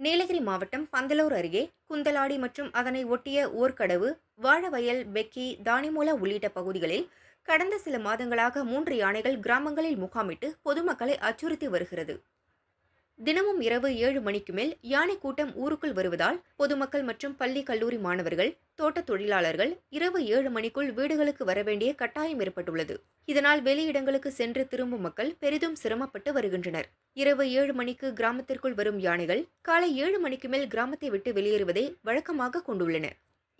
நீலகிரி மாவட்டம் பந்தலூர் அருகே குந்தலாடி மற்றும் அதனை ஒட்டிய ஓர்கடவு வாழவயல் பெக்கி தானிமூலா உள்ளிட்ட பகுதிகளில் கடந்த சில மாதங்களாக மூன்று யானைகள் கிராமங்களில் முகாமிட்டு பொதுமக்களை அச்சுறுத்தி வருகிறது. தினமும் இரவு ஏழு மணிக்கு மேல் யானை கூட்டம் ஊருக்குள் வருவதால் பொதுமக்கள் மற்றும் பள்ளி கல்லூரி மாணவர்கள் தோட்ட தொழிலாளர்கள் இரவு ஏழு மணிக்குள் வீடுகளுக்கு வர வேண்டிய கட்டாயம் ஏற்பட்டுள்ளது. இதனால் வெளியிடங்களுக்கு சென்று திரும்பும் மக்கள் பெரிதும் சிரமப்பட்டு வருகின்றனர். இரவு ஏழு மணிக்கு கிராமத்திற்குள் வரும் யானைகள் காலை ஏழு மணிக்கு மேல் கிராமத்தை விட்டு வெளியேறுவதை வழக்கமாக கொண்டுள்ளன.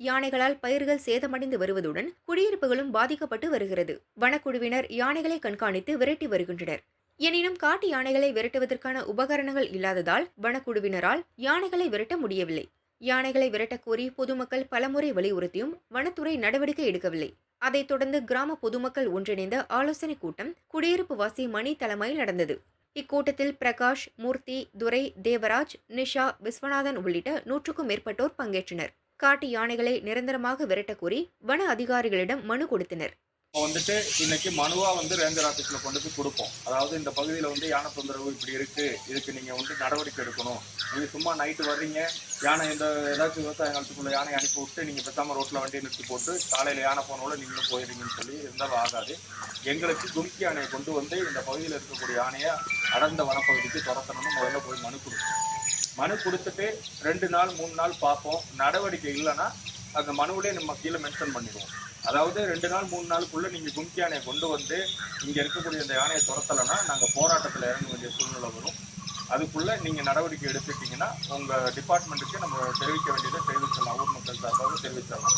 யானைகளால் பயிர்கள் சேதமடைந்து வருவதுடன் குடியிருப்புகளும் பாதிக்கப்பட்டு வருகிறது. வனக்குழுவினர் யானைகளை கண்காணித்து விரட்டி வருகின்றனர். எனினும் காட்டு யானைகளை விரட்டுவதற்கான உபகரணங்கள் இல்லாததால் வனக்குழுவினரால் யானைகளை விரட்ட முடியவில்லை. யானைகளை விரட்டக்கோரி பொதுமக்கள் பலமுறை வலியுறுத்தியும் வனத்துறை நடவடிக்கை எடுக்கவில்லை. அதைத் தொடர்ந்து கிராம பொதுமக்கள் ஒன்றிணைந்த ஆலோசனைக் கூட்டம் குடியிருப்பு வாசி மணி தலைமையில் நடந்தது. இக்கூட்டத்தில் பிரகாஷ் மூர்த்தி துரை தேவராஜ் நிஷா விஸ்வநாதன் உள்ளிட்ட நூற்றுக்கும் மேற்பட்டோர் பங்கேற்றனர். காட்டு யானைகளை நிரந்தரமாக விரட்ட கூறி வன அதிகாரிகளிடம் மனு கொடுத்தனர். வந்துட்டு இன்னைக்கு மனுவா வந்து ரேஞ்சர் ஆஃபீஸ்ல கொண்டு போய் கொடுப்போம். அதாவது இந்த பகுதியில் வந்து யானை தொந்தரவு இப்படி இருக்கு இதுக்கு நீங்க வந்து நடவடிக்கை எடுக்கணும். நீங்க சும்மா நைட்டு வர்றீங்க யானை இந்த ஏதாச்சும் விவசாய நிலத்துக்குள்ள யானை அனுப்பி விட்டு நீங்க பேசாம ரோட்ல வண்டியை நிறுத்தி போட்டு காலையில யானை போனோட நீங்களும் போயிருங்கன்னு சொல்லி இருந்தாலும் ஆகாது. எங்களுக்கு கும்கி யானையை கொண்டு வந்து இந்த பகுதியில் இருக்கக்கூடிய யானையை அடர்ந்த வனப்பகுதிக்கு துரத்தணும்னு முதல்ல போய் மனு கொடுப்போம் மனு கொடுத்துட்டு ரெண்டு நாள் மூணு நாள் பார்ப்போம். நடவடிக்கை இல்லைன்னா அந்த மனுவிலே நம்ம கீழே மென்ஷன் பண்ணிடுவோம். அதாவது ரெண்டு நாள் மூணு நாளுக்குள்ளே நீங்கள் கும்கி யானையை கொண்டு வந்து இங்கே இருக்கக்கூடிய இந்த யானையை துரத்தலைன்னா நாங்கள் போராட்டத்தில் இறங்க வேண்டிய சூழ்நிலை வரும். அதுக்குள்ளே நீங்கள் நடவடிக்கை எடுத்துட்டீங்கன்னா உங்கள் டிபார்ட்மெண்ட்டுக்கு நம்ம தெரிவிக்க வேண்டியதை தெரிவிச்சிடலாம். ஊர் மக்கள் சார்பாக தெரிவிச்சிடலாம்.